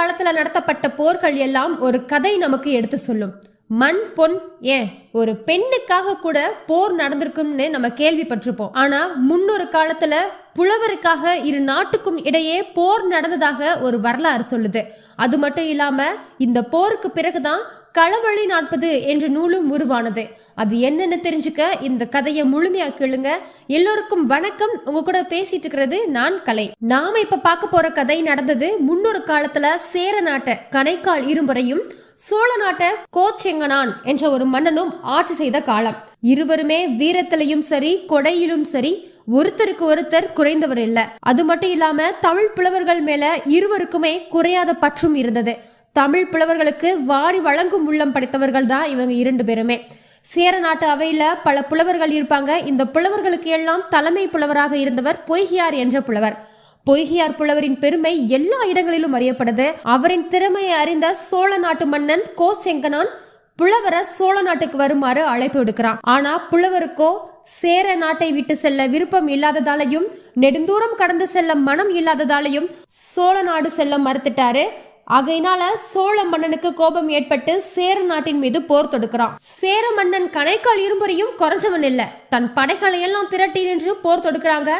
காலத்துல நடத்தப்பட்ட போர்கள் எல்லாம் ஒரு கதை நமக்கு எடுத்து சொல்லும். மண் பொன் ஏன்? ஒரு பெண்ணுக்காக கூட போர் நடந்திருக்கும்னு நம்ம கேள்விப்பட்டிருப்போம். ஆனா முன்னொரு காலத்துல புலவருக்காக இரு நாட்டுக்கும் இடையே போர் நடந்ததாக ஒரு வரலாறு சொல்லுது. அது மட்டும் இல்லாம இந்த போருக்கு பிறகுதான் களவழி நாற்பது என்ற நூலும் உருவானது. அது என்னன்னு தெரிஞ்சுக்க இந்த கதையை முழுமையா கேளுங்க. எல்லோருக்கும் வணக்கம். உங்க கூட பேசிட்டு இருக்கிறது நான் கலை. நாம இப்ப பார்க்க போற கதை நடந்தது முன்னொரு காலத்துல சேர நாட்டை கணைக்கால் இரும்புறையும் சோழ நாட்டை கோச்செங்கனான் என்ற ஒரு மன்னனும் ஆட்சி செய்த காலம். இருவருமே வீரத்திலையும் சரி கொடையிலும் சரி ஒருத்தருக்கு ஒருத்தர் குறைந்தவர் இல்ல. அது மட்டும் இல்லாம தமிழ் புலவர்கள் மேல இருவருக்குமே குறையாத பற்றும் இருந்தது. தமிழ் புலவர்களுக்கு வாரி வழங்கும் உள்ளம் படைத்தவர்கள் தான் இவங்க இரண்டு பேருமே. சேர நாட்டு அவையில பல புலவர்கள் இருப்பாங்க. இந்த புலவர்களுக்கு எல்லாம் தலைமை புலவராக இருந்தவர் பொய்கியார் என்ற புலவர். பொய்கியார் புலவரின் பெருமை எல்லா இடங்களிலும் அறியப்படுது. அவரின் திறமையை அறிந்த சோழ நாட்டு மன்னன் கோ செங்கனான் புலவரை சோழ நாட்டுக்கு வருமாறு அழைப்பு விடுக்கிறான். ஆனா புலவருக்கோ சேர நாட்டை விட்டு செல்ல விருப்பம் இல்லாததாலையும் நெடுந்தூரம் கடந்து செல்ல மனம் இல்லாததாலையும் சோழ நாடு செல்ல மறுத்துட்டாரு ஆகையினால சோழ மன்னனுக்கு கோபம் ஏற்பட்டு சேர நாட்டின் மீது போர் தொடுக்கிறான். சேர மன்னன் கணைக்கால் இரும்புறையும் குறைஞ்சவன் இல்ல. தன் படைகளை எல்லாம் திரட்டி நின்று போர் தொடுக்கிறாங்க.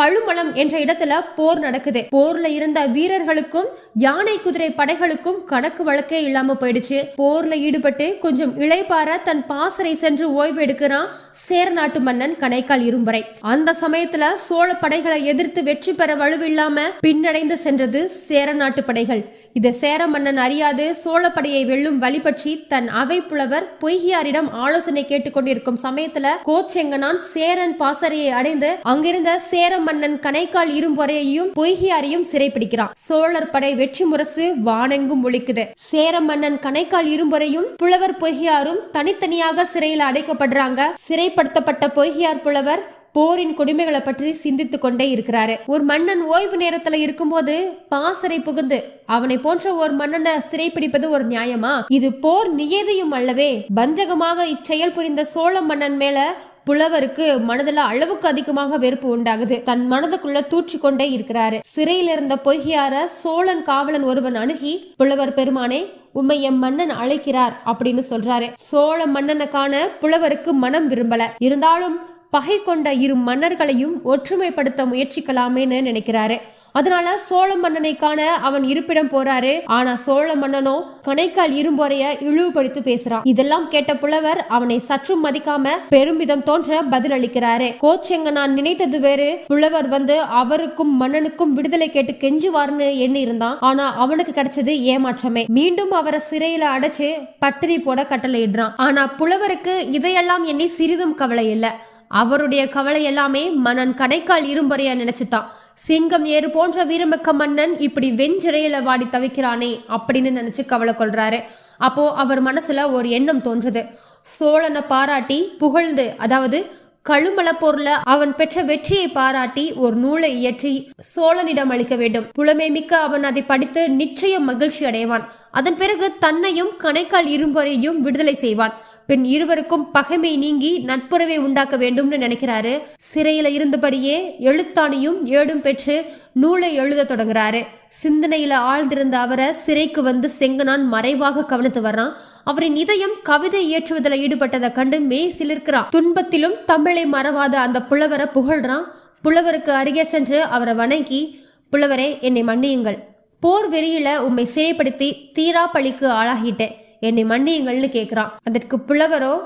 கழுமலம் என்ற இடத்துல போர் நடக்குது. போர்ல இருந்த வீரர்களுக்கும் யானை குதிரை படைகளுக்கும் கணக்கு வழக்கே இல்லாம போயிடுச்சு. போர்ல ஈடுபட்டு கொஞ்சம் இளைப்பார தன் பாசறை சென்று ஓய்வு எடுக்கிறான் சேர நாட்டு மன்னன் கணைக்கால் இரும்புறை அந்த சமயத்துல சோழ படைகளை எதிர்த்து வெற்றி பெற வலுவில்லாம பின்னடைந்து சென்றது சேர நாட்டு படைகள். இதை சேர மன்னன் அறியாது சோழ படையை வெல்லும் வழி பற்றி தன் அவை புலவர் பொய்கியாரிடம் ஆலோசனை கேட்டுக்கொண்டிருக்கும் சமயத்துல கோச்செங்கனான் சேரன் பாசறையை அடைந்து அங்கிருந்த சேர மன்னன் கணைக்கால் இரும்பொறையையும் பொய்கியாரையும் சிறைப்பிடிக்கிறான். சோழர் படை வெற்றி முரசு வானெங்கும் ஒழிக்குது. சேர மன்னன் கணைக்கால் இரும்பரையும் புலவர் பொய்கியாரும் தனித்தனியாக சிறையில் அடைக்கப்படுறாங்க. சிறைப்படுத்தப்பட்ட பொய்கியார் புலவர் போரின் கொடுமைகளை பற்றி சிந்தித்துக் கொண்டே இருக்கிறாரு. ஒரு மன்னன் ஓய்வு நேரத்துல இருக்கும்போது பாசறை புகுந்து அவனை போன்ற ஒரு மன்னனை சிறைப்பிடிப்பது ஒரு நியாயமா? இது போர் நியதியும் அல்லவே பஞ்சகமாக இச்செயல் புரிந்த சோழ மன்னன் மேல புலவருக்கு மனதுல அளவுக்கு அதிகமாக வெறுப்பு உண்டாகுது. தன் மனதுக்குள்ள தூற்றி கொண்டே இருக்கிறாரு. சிறையில் இருந்த பொய்கியார சோழன் காவலன் ஒருவன் அணுகி புலவர் பெருமானே உம்மை எம் மன்னன் அழைக்கிறார் அப்படின்னு சொல்றாரு. சோழ மன்னனை காண புலவருக்கு மனம் விரும்பல. இருந்தாலும் பகை கொண்ட இரு மன்னர்களையும் ஒற்றுமைப்படுத்த முயற்சிக்கலாமேன்னு நினைக்கிறாரு. அதனால சோழ மன்னனை காண அவன் இருப்பிடம் போறாரு. ஆனா சோழ மன்னனோ கணைக்கால் இரும்பொறைய இழிவுபடுத்தி பேசுறான். இதெல்லாம் கேட்ட புலவர் அவனை சற்றும் மதிக்காம பெருமிதம் தோன்ற பதிலளிக்கிறாரு. கோச்செங்க நான் நினைத்தது வேறு. புலவர் வந்து அவருக்கும் மன்னனுக்கும் விடுதலை கேட்டு கெஞ்சுவார்னு எண்ணி இருந்தான் ஆனா அவனுக்கு கிடைச்சது ஏமாற்றமே. மீண்டும் அவரை சிறையில அடைச்சு பட்டினி போட கட்டளையிடுறான். ஆனா புலவருக்கு இதையெல்லாம் எண்ணி சிறிதும் கவலை இல்லை. அவருடைய கவலை எல்லாமே மன்னன் கடைக்கால் இரும்பறையா நினைச்சுதான். சிங்கம் ஏறு போன்ற வீரமிக்க மன்னன் இப்படி வெஞ்சிறையில வாடி தவிக்கிறானே அப்படின்னு நினைச்சு கவலை கொள்றாரு. அப்போ அவர் மனசுல ஒரு எண்ணம் தோன்றுது. சோழனை பாராட்டி புகழ்ந்து அதாவது கழுமல போர்ல அவன் பெற்ற வெற்றியை பாராட்டி ஒரு நூலை இயற்றி சோழனிடம் அளிக்க வேண்டும். புலமை மிக்க அவன் அதை படித்து நிச்சயம் மகிழ்ச்சி அடைவான். அதன் பிறகு தன்னையும் கணைக்கால் இரும்பறையும் விடுதலை செய்வான். பின் இருவருக்கும் பகைமை நீங்கி நட்புறவை உண்டாக்க வேண்டும்னு நினைக்கிறாரு. சிறையில இருந்தபடியே எழுத்தாணியும் ஏடும் பெற்று நூலை எழுத தொடங்குறாரு. சிந்தனையில ஆழ்ந்திருந்த அவரை சிறைக்கு வந்து செங்கனான் மறைவாக கவனித்து வர்றான். அவரின் இதயம் கவிதை இயற்றுவதில் ஈடுபட்டதை கண்டு மெய் சிலிர்க்கிறான் துன்பத்திலும் தமிழை மறவாத அந்த புலவரை புகழ்றான். புலவருக்கு அருகே சென்று அவரை வணங்கி புலவரே என்னை மன்னியுங்கள். போர் வெறியில உம்மை சிறைப்படுத்தி தீரா பழிக்கு ஆளாகிட்டேன். என்னை மன்னியுங்கள்னு கேட்குறான் அதற்கு புலவரோ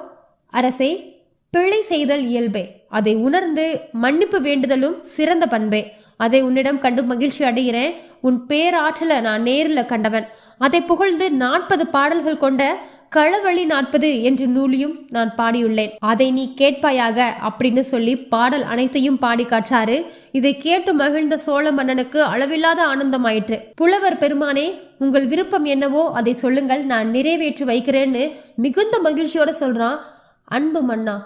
அரசே பிழை செய்தல் இயல்பே. அதை உணர்ந்து மன்னிப்பு வேண்டுதலும் சிறந்த பண்பே. அதை உன்னிடம் கண்டு மகிழ்ச்சி அடைகிறேன். உன் பேராற்றலை நான் நேரில் கண்டவன். அதை புகழ்ந்து நாற்பது பாடல்கள் கொண்ட களவழி நாற்பது என்று நூலியும் நான் பாடியுள்ளேன். அதை நீ கேட்பாயாக அப்படின்னு சொல்லி பாடல் அனைத்தையும் பாடி காற்றாரு இதை கேட்டு மகிழ்ந்த சோழ மன்னனுக்கு அளவில்லாத ஆனந்தமாயிற்று. புலவர் பெருமானே உங்கள் விருப்பம் என்னவோ அதை சொல்லுங்கள். நான் நிறைவேற்றி வைக்கிறேன்னு மிகுந்த மகிழ்ச்சியோட சொல்றான் அன்பு மன்னா.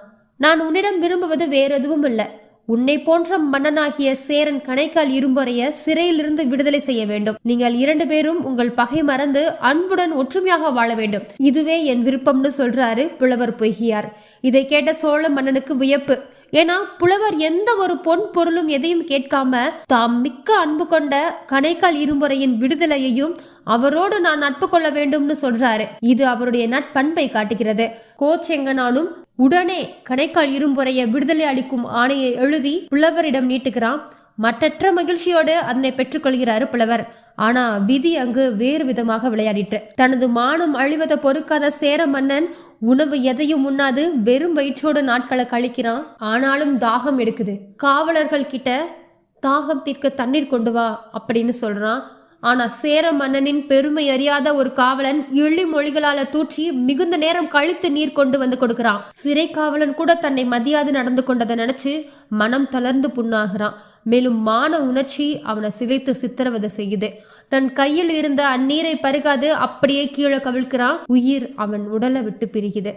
நான் உன்னிடம் விரும்புவது வேற எதுவும் இல்லை உன்னை போன்ற மன்னனாகிய சேரன் கணைக்கால் இரும்பறைய சிறையிலிருந்து விடுதலை செய்ய வேண்டும். நீங்கள் இரண்டு பேரும் உங்கள் பகை மறந்து அன்புடன் ஒற்றுமையாக வாழ வேண்டும். இதுவே என் விருப்பம்னு சொல்றாரு புலவர் பொய்கியார். இதை கேட்ட சோழ மன்னனுக்கு வியப்பு. ஏன்னா புலவர் எந்த ஒரு பொன் பொருளும் எதையும் கேட்காம தாம் மிக்க அன்பு கொண்ட கணைக்கால் இருமுறையின் விடுதலையையும் அவரோடு நான் நட்பு கொள்ள வேண்டும்னு சொல்றாரு. இது அவருடைய நட்பண்பை காட்டுகிறது. கோச்செங்கனாலும் உடனே கணைக்கால் இரும்புறைய விடுதலை அளிக்கும் ஆணையை எழுதி புலவரிடம் நீட்டுகிறான். மற்றற்ற மகிழ்ச்சியோடு அதனை பெற்றுக்கொள்கிறாரு புலவர். ஆனா விதி அங்கு வேறு விதமாக விளையாடிட்டு. தனது மானம் அழிவதை பொறுக்காத சேர மன்னன் உணவு எதையும் உண்ணாது வெறும் வயிற்றோடு நாட்களை கழிக்கிறான். ஆனாலும் தாகம் எடுக்குது. காவலர்கள் கிட்ட தாகம் தீர்க்க தண்ணீர் கொண்டு வா அப்படின்னு சொல்றான். ஆனா சேர மன்னனின் பெருமை அறியாத ஒரு காவலன் இழி மொழிகளால தூற்றி மிகுந்த நேரம் கழித்து நீர் கொண்டு வந்து கொடுக்கிறான். சிறை காவலன் கூட தன்னை மதியாது நடந்து கொண்டதை நினைச்சு மனம் தளர்ந்து புண்ணாகிறான். மேலும் மான உணர்ச்சி அவனை சிதைத்து சித்திரவதை செய்யுது. தன் கையில் இருந்த அந்நீரை பருகாது அப்படியே கீழே கவிழ்க்கிறான். உயிர் அவன் உடலை விட்டு பிரிகுது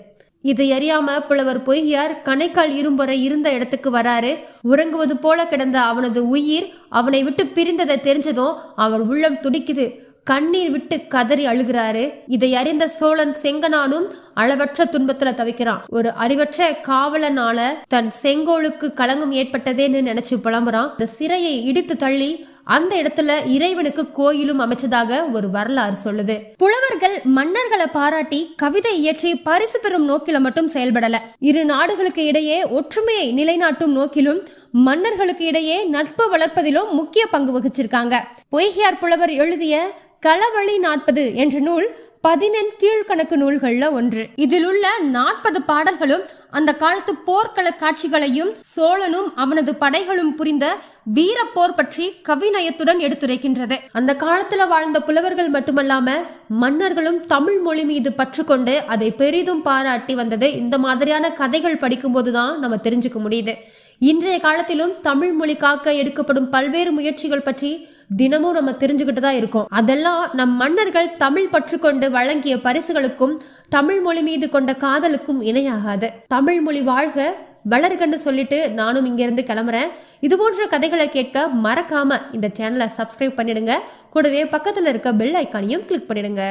இதை அறியாம புலவர் பொய்யார் கணைக்கால் இரும்புற இருந்த இடத்துக்கு வராரு. உறங்குவது போல கிடந்த அவனது உயிர் அவனை விட்டு பிரிந்ததை தெரிஞ்சதும் அவர் உள்ளம் துடிக்குது. கண்ணீர் விட்டு கதறி அழுகிறாரு. இதை அறிந்த சோழன் செங்கனானும் அளவற்ற துன்பத்துல தவிக்கிறான். ஒரு அறிவற்ற காவலனால தன் செங்கோலுக்கு களங்கம் ஏற்பட்டதேன்னு நினைச்சு புலம்புறான். இந்த சிறையை இடித்து தள்ளி அந்த இடத்துல இறைவனுக்கு கோயிலும் அமைச்சதாக ஒரு வரலாறு சொல்லுது. புலவர்கள் மன்னர்களை பாராட்டி கவிதை இயற்றி பரிசு பெறும் நோக்கில மட்டும் செயல்படல. இரு நாடுகளுக்கு இடையே ஒற்றுமையை நிலைநாட்டும் நோக்கிலும் மன்னர்களுக்கு இடையே நட்பு வளர்ப்பதிலும் முக்கிய பங்கு வகிச்சிருக்காங்க. பொய்கியார் புலவர் எழுதிய களவழி நாற்பது என்ற நூல் பதினெண் கீழ்கணக்கு நூல்கள்ல ஒன்று. இதில் உள்ள நாற்பது பாடல்களும் அந்த காலத்து போர்க்கள காட்சிகளையும் சோழனும் அவனது படைகளும் புரிந்த வீரப்போர் பற்றி கவிநயத்துடன் எடுத்துரைக்கின்றது. அந்த காலத்துல வாழ்ந்த புலவர்கள் மட்டுமல்லாம மன்னர்களும் தமிழ் மொழி மீது பற்றுக்கொண்டு அதை பெரிதும் பாராட்டி வந்தது. இந்த மாதிரியான கதைகள் படிக்கும்போது தான் நம்ம தெரிஞ்சுக்க முடியுது. இன்றைய காலத்திலும் தமிழ் மொழி காக்க எடுக்கப்படும் பல்வேறு முயற்சிகள் பற்றி தினமும் நம்ம தெரிஞ்சுக்கிட்டு தான் இருக்கோம். அதெல்லாம் நம் மன்னர்கள் தமிழ் பற்றுக்கொண்டு வழங்கிய பரிசுகளுக்கும் தமிழ் மொழி மீது கொண்ட காதலுக்கும் இணையாகாது. தமிழ் மொழி வாழ்க வளருகன்னு சொல்லிட்டு நானும் இங்கேருந்து கிளம்புறேன். இது போன்ற கதைகளை கேட்க மறக்காம இந்த சேனலை சப்ஸ்கிரைப் பண்ணிடுங்க. கூடவே பக்கத்தில் இருக்க பெல் ஐக்கானையும் கிளிக் பண்ணிடுங்க.